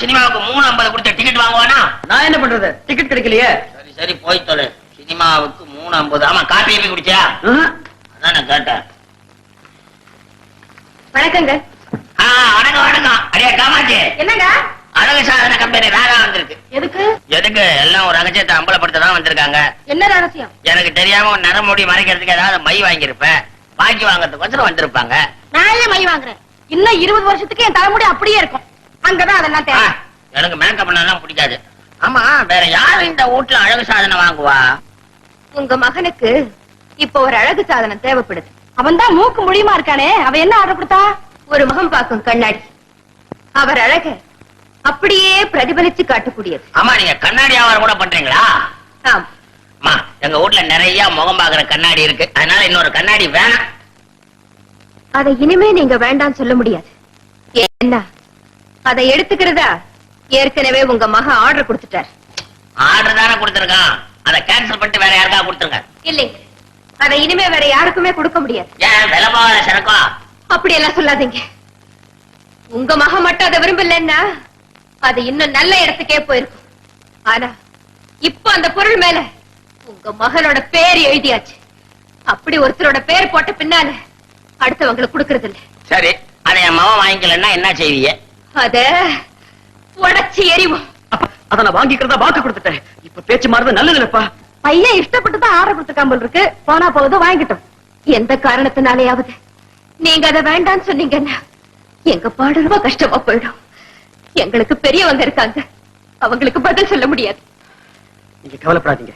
சினிமாவுக்கு மூணு ஐம்பது கொடுத்த டிக்கெட் வாங்குவானா? நான் என்ன பண்றது? டிக்கெட் கிடைக்கலையே. சரி சரி போய் தொலை. சினிமாவுக்கு மூணு ஐம்பது. ஆமா காப்பி எப்படி குடிச்சியா. அதான் நான் கேட்டேன். வணக்கங்க. வணக்கம் வணக்கம். அடியா காமாச்சி என்னங்க? அழகு சாதன கம்பெனி ராதா வந்திருக்கு. எதுக்கு? எதுக்கு? எல்லாம் ஒரு ரகசியத்தை அம்பலப்படுத்த தான் வந்திருக்காங்க. என்ன ரகசியம்? எனக்கு தெரியாம நரமுடி மறைக்கிறதுக்கு ஏதாவது மை வாங்கியிருப்பேன் பாக்கி வாங்கறதுக்கோசரம் வந்திருப்பாங்க. நான் மை வாங்குறேன்? இன்னும் இருபது வருஷத்துக்கு என் தலைமுடி அப்படியே இருக்கும். அங்கதான் அதெல்லாம் தேவை. எனக்கு மேக்கப் பண்ணலாம் பிடிக்காது. ஆமா. வேற யாரு இந்த வீட்டுல அழகு சாதனை வாங்குவா? உங்க மகனுக்கு இப்ப ஒரு அழகு சாதனம் தேவைப்படுது. அவன் தான் மூக்கு முடியுமா இருக்கானே. அவ என்ன ஆர்டர் கொடுத்தா? ஒரு முகம் பார்க்கும் கண்ணாடி. அவர் அழக அப்படியே பிரதிபலிச்சு காட்டக்கூடியது. ஆமா நீங்க கண்ணாடி வியாபாரம் கூட பண்றீங்களா? ஆம். எங்க வீட்டுல நிறைய முகம் பாக்குற கண்ணாடி இருக்கு. அதனால இன்னொரு கண்ணாடி வேணாம். அதை இனிமே நீங்க வேண்டாம் சொல்ல முடியாது. என்ன அதை எடுத்துக்கிறதா? ஏற்கனவே உங்க மகன் ஆர்டர் கொடுத்துட்டார். ஆர்டர் தானே கொடுத்துருக்கான். அதை கேன்சல் பண்ணிட்டு வேற யாருக்கா கொடுத்துருங்க. இல்லைங்க அதை இனிமே வேற யாருக்குமே கொடுக்க முடியாது. ஏன் சரக்கா? அப்படி எல்லாம் சொல்லாதீங்க. உங்க மகன் மட்டும் அதை விரும்பலன்னா அது இன்னும் நல்ல இடத்துக்கே போயிருக்கும். ஆனா இப்ப அந்த பொருள் மேல உங்க மகனோட பேர் எழுதியாச்சு. அப்படி ஒருத்தரோட பேர் போட்ட பின்னால அடுத்தவங்களுக்கு கொடுக்கறது இல்ல சரி அதை என் மகன் வாங்கிக்கலன்னா என்ன செய்வீங்க? அத உடைச்சு எறிவோம் அப்பா, அத நான் வாங்கிக்கிறதா வாக்கு கொடுத்துட்டேன். இப்ப பேச்சு மாறுறது நல்லதுலப்பா பையன் இஷ்டப்பட்டு தான் ஆர்டர் கொடுத்துருக்காமல் இருக்கு. போனா போகுது வாங்கிட்டோம். எந்த காரணத்தினாலேயாவது. நீங்க அதை வேண்டாம்னு சொன்னீங்கன்னா எங்க பாடு ரொம்ப கஷ்டமா போயிடும். எங்களுக்கு பெரியவங்க இருக்காங்க. அவங்களுக்கு பதில் சொல்ல முடியாது. நீங்க கவலைப்படாதீங்க.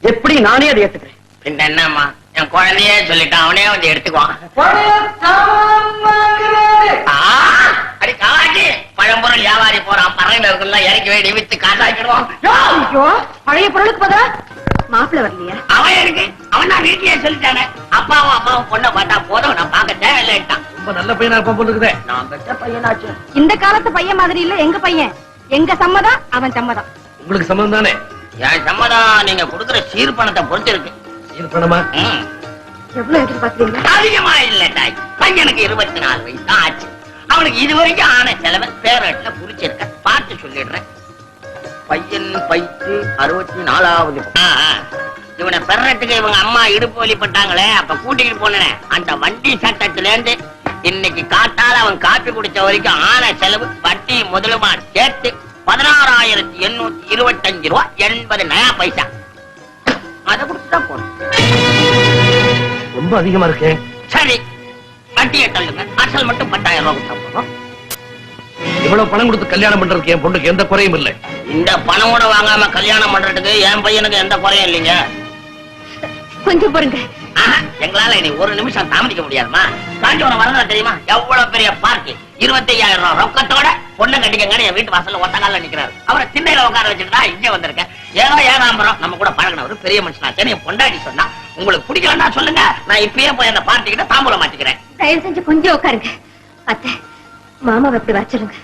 எப்படி நானே அதை ஏத்துக்கிறேன். என்னம்மா? என் குழந்தையே சொல்லிட்டான். அவனே வந்து எடுத்துக்குவான். வியாபாரி போறான். பறவைல இருக்கலாம் இறக்கி வேடி வித்து காசாக்கிடுவான் ஐயோ பழைய பொருளுக்கு பதிலா? மாப்பிள்ள வரலையா. அவன் இருக்கு அவன் நான் வீட்லயே சொல்லிட்டானே. அப்பாவும் அம்மாவும் பொண்ணை பார்த்தா போதும். நான் பார்க்க தேவையில்லைட்டான் ரொம்ப நல்ல பையனா இருப்பான் போல இருக்குதே நான் பெற்ற பையனாச்சு. இந்த காலத்து பையன் மாதிரி இல்ல எங்க பையன்? எங்க சம்மதம் அவன் சம்மதம். உங்களுக்கு சம்மந்தம் தானே? என் சம்மதம் நீங்க கொடுக்குற சீர் பணத்தை பொறுத்து இருக்கு. இருக்கணுமா ம். எவ்வளவு எதிர்பார்க்கறீங்க? அதிகமா இல்ல தாய். பையனுக்கு இருபத்தி நாலு வயசு தான் ஆச்சு. அவனுக்கு இது வரைக்கும் ஆன செலவை பேரட்ல குறிச்சிருக்க. பார்த்து சொல்லிடுறேன். பையன் பைத்து அறுபத்தி நாலாவது. இவனை பெறறதுக்கு இவங்க அம்மா இடுப்பு வழிபட்டாங்களே அப்ப கூட்டிட்டு போனேன். அந்த வண்டி சட்டத்துல இருந்து இன்னைக்கு காட்டால அவன் காப்பி குடிச்ச வரைக்கும் ஆன செலவு வட்டி முதலுமா சேர்த்து பதினாறாயிரத்தி எண்ணூத்தி இருபத்தஞ்சு ரூபா எண்பது நயா பைசா. அதை கொடுத்துதான் போனோம் ரொம்ப அதிகமா இருக்கே. சரி வட்டியை தள்ளுங்க. அசல் மட்டும் பத்தாயிரம் ரூபாய் கொடுத்தா இவ்வளவு பணம் கொடுத்து கல்யாணம் பண்றதுக்கு என் பொண்ணுக்கு எந்த குறையும் இல்லை. இந்த பணம் கூட வாங்காம கல்யாணம் பண்றதுக்கு என் பையனுக்கு எந்த குறையும் இல்லைங்க. கொஞ்சம் பொறுங்க எங்களால இனி ஒரு நிமிஷம் தாமதிக்க முடியாதுமா காஞ்சிபுரம் வரதா தெரியுமா? எவ்வளவு பெரிய பார்க்கு இருபத்தி ஐயாயிரம் ரூபாய் ரொக்கத்தோட பொண்ணை கட்டிக்கங்கன்னு என் வீட்டு வாசல்ல ஒத்த கால நிக்கிறாரு. அவரை திண்ணையில உட்கார வச்சுட்டு தான் இங்க வந்திருக்கேன். ஏதோ ஏகாம்பரம். நம்ம கூட பழகினவர் பெரிய மனுஷனாச்சேன்னு என் பொண்டாட்டி சொன்னா. உங்களுக்கு பிடிக்கலன்னா சொல்லுங்க. நான் இப்பயே போய் அந்த பார்ட்டி கிட்ட தாம்பூலம் மாட்டிக்கிறேன். தயவு செஞ்சு கொஞ்சம் உட்காருங்க. அத்தை மாமாவை எப்படி வச்சிருங்க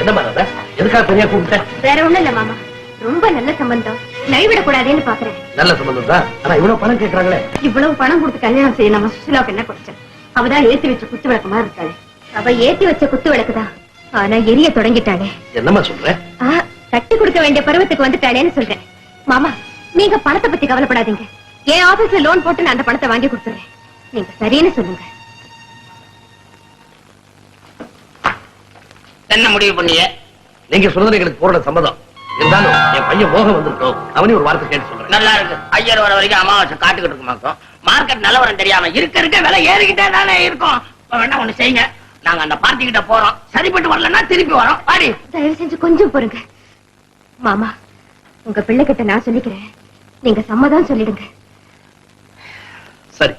என்ன மாதிரி எதுக்காக தனியா கூப்பிட்டேன் வேற ஒண்ணும் இல்ல மாமா. ரொம்ப நல்ல சம்பந்தம். நழுவிடக்கூடாதுன்னு பாக்குறேன். நல்ல சம்பந்தம் தான். ஆனா இவ்வளவு பணம் கேக்குறாங்களே. இவ்வளவு பணம் கொடுத்து கல்யாணம் செய்ய நம்ம சுசிலாவுக்கு என்ன குறைச்சல்? அவதான் ஏத்தி வச்ச குத்து விளக்கு மாதிரி இருக்காளே. அவ ஏத்தி வச்ச குத்து விளக்குதான் ஆனா எரிய தொடங்கிட்டாளே. என்னம்மா சொல்ற? ஆ, தட்டி கொடுக்க வேண்டிய பருவத்துக்கு வந்துட்டாளேன்னு சொல்றேன். மாமா நீங்க பணத்தை பத்தி கவலைப்படாதீங்க. என் ஆபீஸ்ல லோன் போட்டு நான் அந்த பணத்தை வாங்கி கொடுத்துறேன். நீங்க சரின்னு சொல்லுங்க. என்ன முடிவு பண்ணியே? நீங்க சொல்றது எங்களுக்கு போற சம்மதம். இருந்தாலும் என் பையன் மோகம் வந்திருக்கோம் அவனையும் ஒரு வார்த்தை கேட்டு சொல்றேன். நல்லா இருக்கு. ஐயர் வர வரைக்கும் அமாவாசை காட்டுக்கிட்டு இருக்க மாட்டோம் மார்க்கெட் நிலவரம் தெரியாம இருக்க இருக்க விலை ஏறிக்கிட்டே தானே இருக்கும். வேணா ஒண்ணு செய்யுங்க. நாங்க அந்த பார்ட்டி கிட்ட போறோம். சரிப்பட்டு வரலன்னா திருப்பி வரோம். பாடி தயவு செஞ்சு கொஞ்சம் பொறுங்க. மாமா உங்க பிள்ளை கிட்ட நான் சொல்லிக்கிறேன். நீங்க சம்மதம் சொல்லிடுங்க. சரி.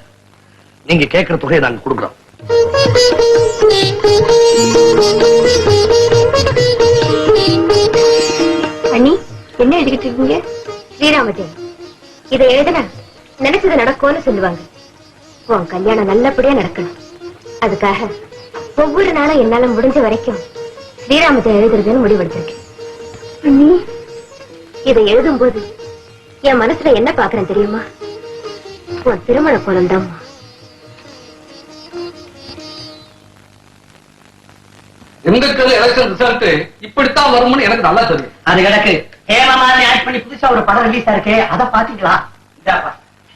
நீங்க கேட்கிற தொகையை நாங்க கொடுக்குறோம். அண்ணி என்ன எழுதிக்கிட்டு இருக்கீங்க? ஸ்ரீராமஜெயம். இதை எழுதுனா நினைச்சது நடக்கும்னு சொல்லுவாங்க. உன் கல்யாணம் நல்லபடியா நடக்கணும். அதுக்காக ஒவ்வொரு நாளும் என்னால முடிஞ்ச வரைக்கும் ஸ்ரீராமஜெயம் எழுதுறதுன்னு முடிவெடுத்திருக்கேன். இதை எழுதும்போது என் மனசுல என்ன பாக்குறேன் தெரியுமா? உன் திருமண எலெக்ஷன் ரிசல்ட் இப்படித்தான் வரும்னு எனக்கு நல்லா தெரியும். அது கிடக்கு ஹேமா மாதிரி ஆட் பண்ணி புதுசா ஒரு படம் ரிலீஸ் ஆயிருக்கு அத பாத்தீங்களா?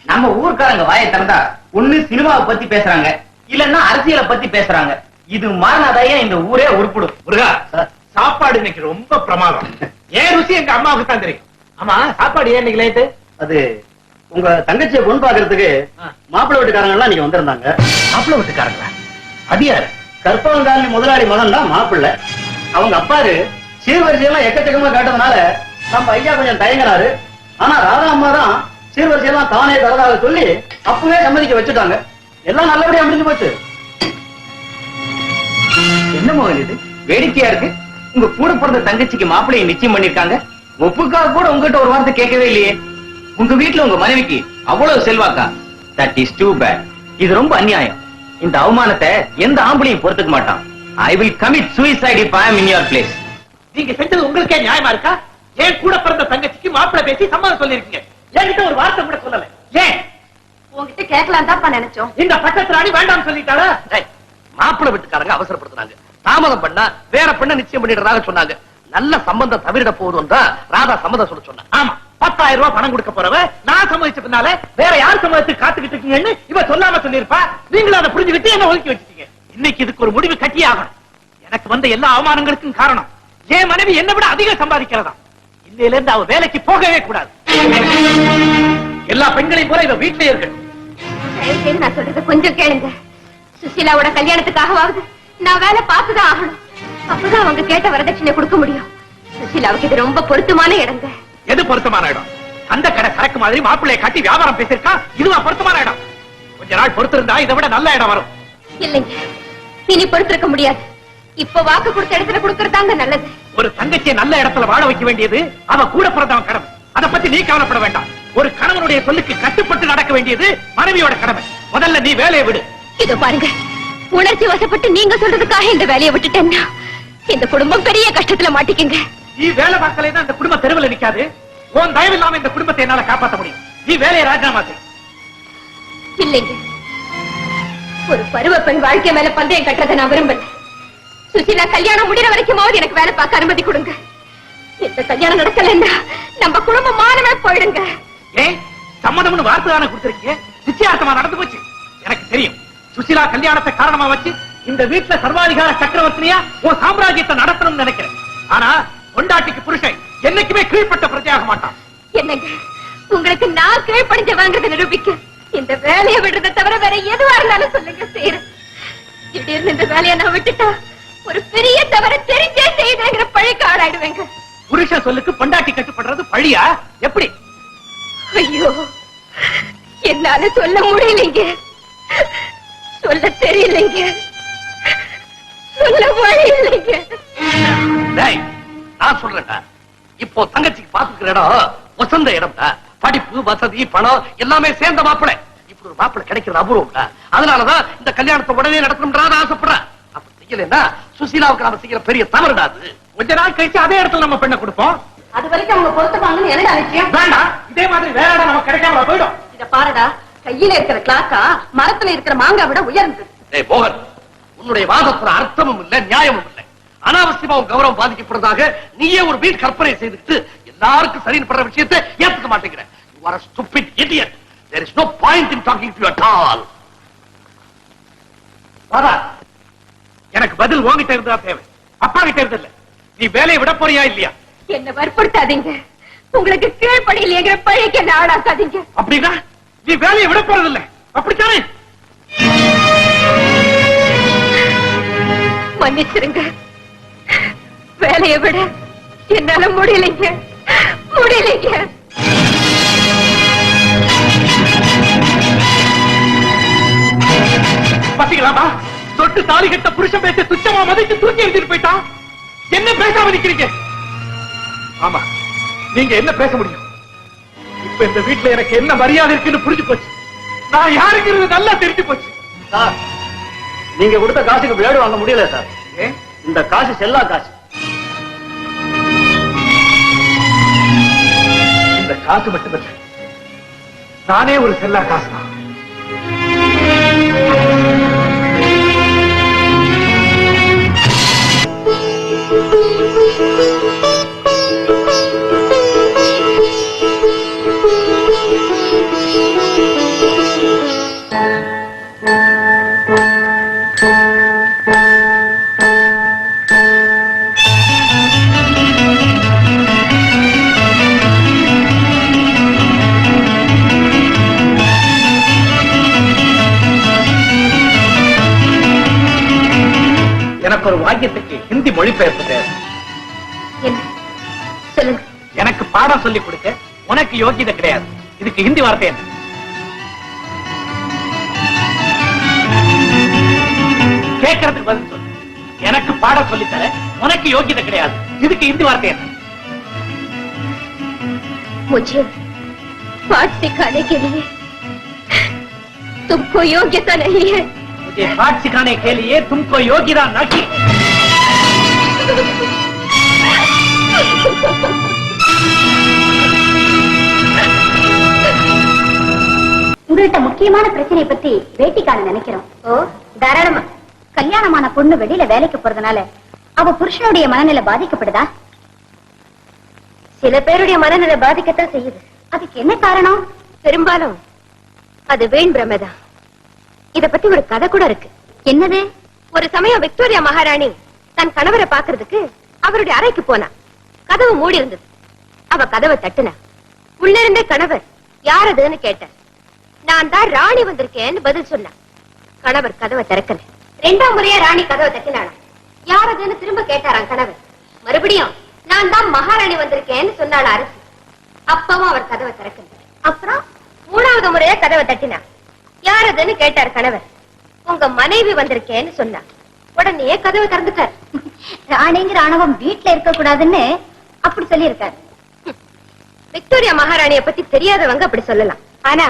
நம்ம ஊர்க்காரங்க வாயை திறந்தா ஒண்ணு சினிமாவை பத்தி பேசுறாங்க. இல்லன்னா அரசியலை பத்தி பேசுறாங்க. இது மாறினாதான் இந்த ஊரே உருப்பிடும். முருகா சாப்பாடு இன்னைக்கு ரொம்ப பிரமாதம். ஏன் ருசி எங்க அம்மாவுக்கு தான் தெரியும்? ஆமா சாப்பாடு ஏன் இன்னைக்கு லேட்டு அது உங்க தங்கச்சியை பொண்ணு பாக்குறதுக்கு மாப்பிள்ளை வீட்டுக்காரங்க எல்லாம் நீங்க வந்திருந்தாங்க. மாப்பிள்ள வீட்டுக்காரங்களா? அது யாரு கற்பகங்காலி முதலாளி மகன் தான் மாப்பிள்ளை. அவங்க அப்பாரு சீர்வரிசையெல்லாம் எக்கச்சக்கமா கேட்டதுனால நம்ம ஐயா கொஞ்சம் தயங்கினாரு ஆனா ராதா அம்மா தான் சீர்வரிசையெல்லாம் தானே தரதாக சொல்லி அப்பவே சம்மதிக்க வச்சுட்டாங்க. எல்லாம் நல்லபடியா முடிஞ்சு போச்சு. என்ன மகன் இது? வேடிக்கையா இருக்கு. உங்க கூட பிறந்த தங்கச்சிக்கு மாப்பிள்ளையை நிச்சயம் பண்ணிருக்காங்க. ஒப்புக்காக கூட உங்ககிட்ட ஒரு வார்த்தை கேட்கவே இல்லையே. உங்க வீட்டுல உங்க மனைவிக்கு அவ்வளவு செல்வாக்கா? தட் இஸ் டூ பேட் இது ரொம்ப அநியாயம். இந்த அவமானத்தை எந்த ஆம்பளையும் பொறுத்துக்க மாட்டான். ஐ வில் கமிட் சூசைட் இப் ஐ அம் இன் யுவர் பிளேஸ் நீங்க செஞ்சது உங்களுக்கே நியாயமா இருக்கா? ஏன் கூட பிறந்த தங்கச்சிக்கு மாப்பிள்ளை பேசி சம்மதம் சொல்லிருக்கீங்க என்கிட்ட ஒரு வார்த்தை கூட சொல்லல. ஏன்? உங்ககிட்ட கேட்கலாம் தான்ப்பா நினைச்சோம். இந்த பட்டத்து ராணி வேண்டாம் சொல்லிட்டாளா? டேய், மாப்பிள்ளை வீட்டுக்காரங்க அவசரப்படுத்துனாங்க. தாமதம் பண்ணா வேற பெண்ண நிச்சயம் பண்ணிடுறதாக சொன்னாங்க. நல்ல சம்பந்தம் தவிரிட போதும் தான் ராதா சம்மதம் சொல்ல சொன்ன. ஆமா பத்தாயிரம் ரூபாய் பணம் கொடுக்க போறவ நான் சம்மதிச்ச பின்னால வேற யார் சம்மதிச்சு காத்துக்கிட்டு இருக்கீங்கன்னு இவ சொல்லாம சொல்லிருப்பா நீங்களும் அதை புரிஞ்சுக்கிட்டு என்ன ஒதுக்கி வச்சிட்டீங்க. இன்னைக்கு இதுக்கு ஒரு முடிவு கட்டி ஆகணும். எனக்கு வந்த எல்லா அவமானங்களுக்கும் காரணம். என் மனைவி என்னை விட அதிகம் சம்பாதிக்கிறதா? இன்னையில இருந்து அவ வேலைக்கு போகவே கூடாது. எல்லா பெண்களையும் போல இவ வீட்டிலே இருக்கு. நான் சொல்றது கொஞ்சம் கேளுங்க. சுசீலாவோட கல்யாணத்துக்காகவாவது நான் வேலை பார்த்துதான் ஆகணும். அப்பதான் அவங்க கேட்ட வரதட்சணை கொடுக்க முடியும். சுசீலாவுக்கு இது ரொம்ப பொருத்தமான இடங்க எது பொருத்தமான இடம்? அந்த கடை சரக்கு மாதிரி மாப்பிள்ளைய காட்டி வியாபாரம் பேசிருக்கா இதுவா பொருத்தமான இடம்? கொஞ்ச நாள் பொறுத்திருந்தா இதை விட நல்ல இடம் வரும். இல்லைங்க. இனி பொறுத்திருக்க முடியாது. இப்ப வாக்கு கொடுத்த இடத்துல கொடுக்கறதாங்க நல்லது. ஒரு தங்கச்சியை நல்ல இடத்துல வாழ வைக்க வேண்டியது அவ கூட பிறந்தவன் கடமை. அதை பத்தி நீ கவலைப்பட வேண்டாம். ஒரு கணவனுடைய சொல்லுக்கு கட்டுப்பட்டு நடக்க வேண்டியது மனைவியோட கடமை. முதல்ல நீ வேலையை விடு. இதோ பாருங்க. உணர்ச்சி வசப்பட்டு நீங்க சொல்றதுக்காக இந்த வேலையை விட்டுட்டேன்னா. இந்த குடும்பம் பெரிய கஷ்டத்துல மாட்டிக்கிங்க. நீ வேலை பார்க்கலைன்னா இந்த குடும்ப தெருவில் நிக்காது. உன் தயவு இல்லாம இந்த குடும்பத்தை என்னால காப்பாத்த முடியும். நீ வேலையை ராஜினாமா செய். இல்லைங்க. ஒரு பருவ பெண் வாழ்க்கை மேல பந்தயம் கட்டுறதை நான் விரும்பல. சுசீலா கல்யாணம் முடிகிற வரைக்குமாவது எனக்கு வேலை பார்க்க அனுமதி கொடுங்க. இந்த கல்யாணம் நடக்கலன்னா நம்ம குடும்பம் மானமே போயிடுங்க. ஏன் சம்மதம்னு வார்த்தை தானே கொடுத்திருக்கீங்க? நிச்சயார்த்தமா நடந்து போச்சு. எனக்கு தெரியும். சுசிலா கல்யாணத்தை காரணமா வச்சு இந்த வீட்டுல சர்வாதிகார சக்கரவர்த்தினியா உன் சாம்ராஜ்யத்தை நடத்தணும்னு நினைக்கிறேன். ஆனா பொண்டாட்டிக்கு புருஷன் என்னைக்குமே கீழ்ப்பட்ட பிரஜையாக மாட்டான். என்னங்க உங்களுக்கு நான் கீழ்ப்படிஞ்சவங்கிறத நிரூபிக்க இந்த வேலையை விடுறதை தவிர வேற எதுவா இருந்தாலும் சொல்லுங்க செய்யறேன் திடீர்னு இந்த வேலையை நான் விட்டுட்டா ஒரு பெரிய தவற தெரிஞ்சே செய்தேங்கிற பழிக்கு ஆளாயிடுவேங்க. புருஷன் சொல்லுக்கு பொண்டாட்டி கட்டுப்படுறது பழியா? எப்படி? ஐயோ என்னால சொல்ல முடியலைங்க. சொல்ல தெரியலைங்க. நான் சொல்றேன்டா. இப்போ தங்கச்சிக்கு பாத்துக்கிற இடம் வசந்த இடம்டா. படிப்பு வசதி பணம் எல்லாமே சேர்ந்த மாப்பிளை இப்படி ஒரு மாப்பிளை கிடைக்கிறது அபூர்வம்டா. அதனாலதான் இந்த கல்யாணத்தை உடனே நடத்தணும்ன்றா ஆசைப்படுறேன். அப்ப செய்யலைன்னா சுசீலாவுக்கு நாம செய்யற பெரிய தவறுடா அது. கொஞ்ச நாள் கழிச்சு அதே இடத்துல நம்ம பெண்ணை கொடுப்போம். அது வரைக்கும் அவங்க பொறுத்துப்பாங்கன்னு என்னடா நிச்சயம் வேண்டாம். இதே மாதிரி வேற இடம் நமக்கு கிடைக்காம போயிடும். இத பாருடா கையில இருக்கிற கிளாக்கா மரத்துல இருக்கிற மாங்காய் விட உயர்ந்தது. டேய் மோகன். உன்னுடைய வாதத்துல அர்த்தமும் இல்ல நியாயமும் இல்லை. அனாவசியமா உன் கௌரவம் பாதிக்கப்படுறதாக நீயே ஒரு வீண் கற்பனை செய்துட்டு எல்லாருக்கும் சரின்னு படுற விஷயத்தை ஏத்துக்க மாட்டேங்கிற. You are a stupid idiot. There is no point in talking to you at all. Radha எனக்கு பதில் உன்கிட்ட இருந்தா தேவை. அப்பா கிட்ட இருந்து இல்ல. நீ வேலையை விட போறியா இல்லையா? என்ன வற்புறுத்தாதீங்க. உங்களுக்கு கீழ்ப்படியிலேங்கிற பழிக்கு என்ன ஆளாக்காதீங்க. அப்படின்னா நீ வேலையை விட போறது இல்ல அப்படித்தானே? மன்னிச்சிருங்க. வேலையை விட என்னால முடியலைங்க. முடியலைங்க. பாத்தீங்களாமா தொட்டு தாலி கட்ட புருஷன் பேச துச்சமா மதிச்சு தூக்கி எழுதிட்டு போயிட்டான். என்ன பேசாம நிக்கிறீங்க? ஆமா நீங்க என்ன பேச முடியும்? இப்ப இந்த வீட்டுல எனக்கு என்ன மரியாதை இருக்குன்னு புரிஞ்சு போச்சு. நான் யாருங்கிறது நல்லா தெரிஞ்சு போச்சு. சார் நீங்க கொடுத்த காசுக்கு பிளேடு வாங்க முடியல சார். இந்த காசு செல்லா காசு. இந்த காசு மட்டுமல்ல நானே ஒரு செல்லா காசு தான் பாக்கியத்துக்கு ஹிந்தி மொழிபெயர்ப்பு தேவை என்ன சொல்லுங்க எனக்கு பாடம் சொல்லி கொடுக்க உனக்கு யோகியதை கிடையாது இதுக்கு ஹிந்தி வார்த்தை என்ன கேட்கறதுக்கு பதில் சொல்லு எனக்கு பாடம் சொல்லி தர உனக்கு யோகியதை கிடையாது இதுக்கு ஹிந்தி வார்த்தை என்ன मुझे पाठ सिखाने के लिए तुमको योग्यता नहीं है मुझे पाठ सिखाने के लिए तुमको योग्यता नहीं உங்கள்கிட்ட முக்கியமான பிரச்சனையை பத்தி பேட்டி காண நினைக்கிறோம் ஓ தாராளமா கல்யாணமான பொண்ணு வெளியில வேலைக்கு போறதுனால அவ புருஷனுடைய மனநிலை பாதிக்கப்படுதா சில பேருடைய மனநிலை பாதிக்கத்தான் செய்யுது அதுக்கு என்ன காரணம் பெரும்பாலும் அது வீண் பிரமைதான் இத பத்தி ஒரு கதை கூட இருக்கு. என்னது? ஒரு சமயம் விக்டோரியா மகாராணி தன் கணவரை பாக்குறதுக்கு அவருடைய அறைக்கு போனா. கதவு மூடி இருந்தது. அவ கதவை தட்டுனா. உள்ள இருந்த கணவர் யார் அதுன்னு கேட்டார் நான் தான் ராணி வந்திருக்கேன்னு பதில் சொன்னான் கணவர் கதவை திறக்கல. ரெண்டாம் முறையா ராணி கதவை தட்டினாளாம் யார் அதுன்னு திரும்ப கேட்டாராம் கணவர். மறுபடியும் நான் தான் மகாராணி வந்திருக்கேன்னு சொன்னாள் அரசு? அப்பவும் அவர் கதவை திறக்கல. அப்புறம்? மூணாவது முறையா கதவை தட்டினா. யார் அதுன்னு கேட்டார் கணவர். உங்க மனைவி வந்திருக்கேன்னு சொன்னா உடனே கதவை திறந்துட்டார். ராணிங்கிற ஆணவம் வீட்டுல இருக்க கூடாதுன்னு அப்படி சொல்லியிருக்காரு. விக்டோரியா மகாராணிய பத்தி தெரியாதவங்க அப்படி சொல்லலாம். ஆனா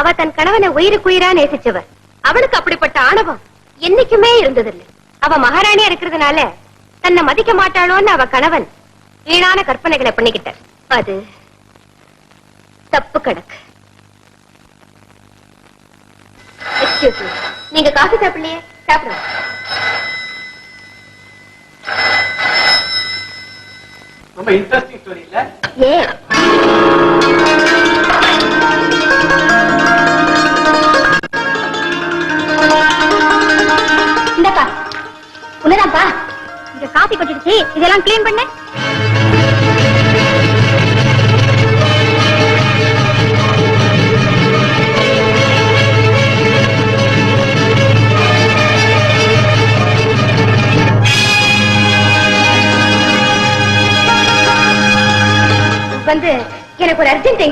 அவ தன் கணவனை உயிருக்குயிரா நேசிச்சவர். அவளுக்கு அப்படிப்பட்ட ஆணவம் என்னைக்குமே இருந்ததில்லை. அவ மகாராணியா இருக்கிறதுனால தன்னை மதிக்க மாட்டாளோன்னு அவ கணவன் வீணான கற்பனைகளை பண்ணிக்கிட்டார். அது தப்பு கணக்கு. நீங்க காஃபி சாப்பிடலையே? சாப்பிடுங்க. ரொம்ப இன்ட்ரெஸ்டிங் ஸ்டோரி இல்ல? ஏன்? இந்தப்பா உன்னதாப்பா இங்க காப்பி கொட்டிடுச்சு இதெல்லாம் கிளீன் பண்ணு.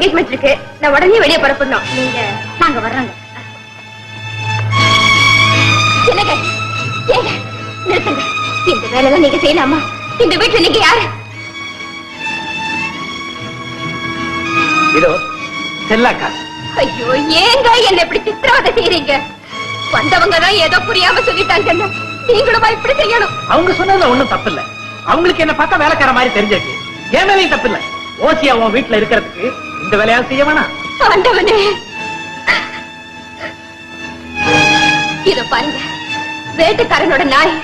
என்கேஜ்மெண்ட் இருக்கு. நான் உடனே வெளியே புறப்படணும் நீங்க நாங்க வர்றோங்க. என்னங்க? ஏங்க? நிறுத்துங்க. இந்த வேலையெல்லாம் நீங்க செய்யலாமா? இந்த வீட்டுல நீங்க யாரு? இதோ செல்லாக்கா. ஐயோ ஏங்க என்ன இப்படி சித்திரவதை செய்யறீங்க வந்தவங்க தான் ஏதோ புரியாம சொல்லிட்டாங்கன்னு நீங்களுமா இப்படி செய்யணும்? அவங்க சொன்னதுல ஒண்ணும் தப்பு இல்ல அவங்களுக்கு என்ன பார்த்தா வேலைக்கார மாதிரி தெரிஞ்சிருக்கு. என் மேலையும் தப்பு இல்ல ஓசியா உன் வீட்டுல இருக்கிறதுக்கு இந்த வேலையா செய்ய வேணாம். ஆண்டவனே. இத பாருங்க. வேட்டுக்காரனோட நாய்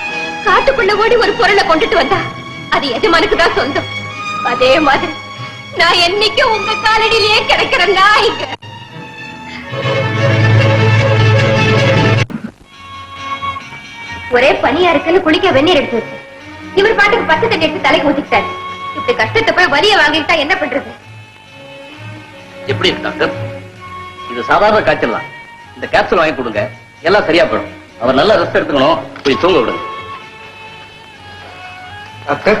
காட்டுக்குள்ள ஓடி ஒரு பொருளை கொண்டுட்டு வந்தா. அது எஜமானுக்கு தான் சொந்தம்? அதே மாதிரி நான் என்னைக்கும் உங்க காலடியிலேயே கிடைக்கிற நாய்ங்க ஒரே பனியா இருக்குன்னு குளிக்க வெந்நீர் எடுத்து வச்சு. இவர் பாட்டுக்கு பச்சை தண்ணி எடுத்து தலைக்கு ஊத்திக்கிட்டாரு இப்படி கஷ்டத்தை போய் வலிய வாங்கிட்டா என்ன பண்றது? எப்படி இருக்கு டாக்டர் இது சாதாரண காய்ச்சல் தான். இந்த கேப்சூல் வாங்கி கொடுங்க. எல்லாம் சரியா போயிடும். அவர் நல்லா ரெஸ்ட் எடுத்துக்கணும். போய் தூங்க விடுங்க. டாக்டர்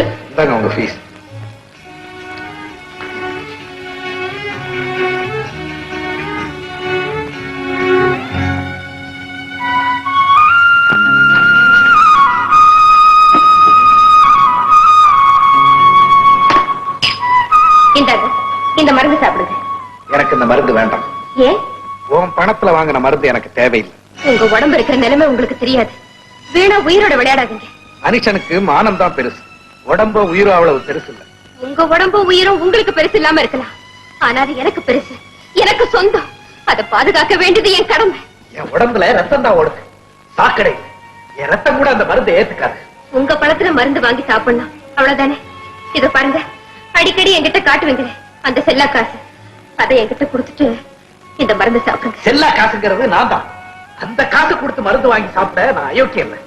எஸ் இந்தாங்க உங்க ஃபீஸ் இந்த மருந்து சாப்பிடுங்க. எனக்கு இந்த மருந்து வேண்டாம். ஏன் உன் பணத்துல வாங்கின மருந்து எனக்கு தேவையில்லை. உங்க உடம்பு இருக்கிற நிலைமை உங்களுக்கு தெரியாது. வீணா உயிரோட விளையாடாதீங்க. மனுஷனுக்கு மானம் தான் பெருசு. உடம்போ உயிரோ அவ்வளவு பெருசு இல்ல. உங்க உடம்பு உயிரும் உங்களுக்கு பெருசு இல்லாம இருக்கலாம். ஆனா அது எனக்கு பெருசு. எனக்கு சொந்தம். அதை பாதுகாக்க வேண்டியது என் கடமை. என் உடம்புல ரத்தம் தான் ஓடுது. சாக்கடை என் ரத்தம் கூட அந்த மருந்தை ஏத்துக்காது. உங்க பணத்துல மருந்து வாங்கி சாப்பிடணும். அவ்வளவுதானே? இத பாருங்க. அடிக்கடி என்கிட்ட காட்டுவீங்களே அந்த செல்லா காசு. அதை என்கிட்ட கொடுத்துட்டு இந்த மருந்து சாப்பிடுங்க. செல்லா காசுங்கிறது நான் தான் அந்த காசு கொடுத்து மருந்து வாங்கி சாப்பிட நான் அயோக்கியம் இல்லை.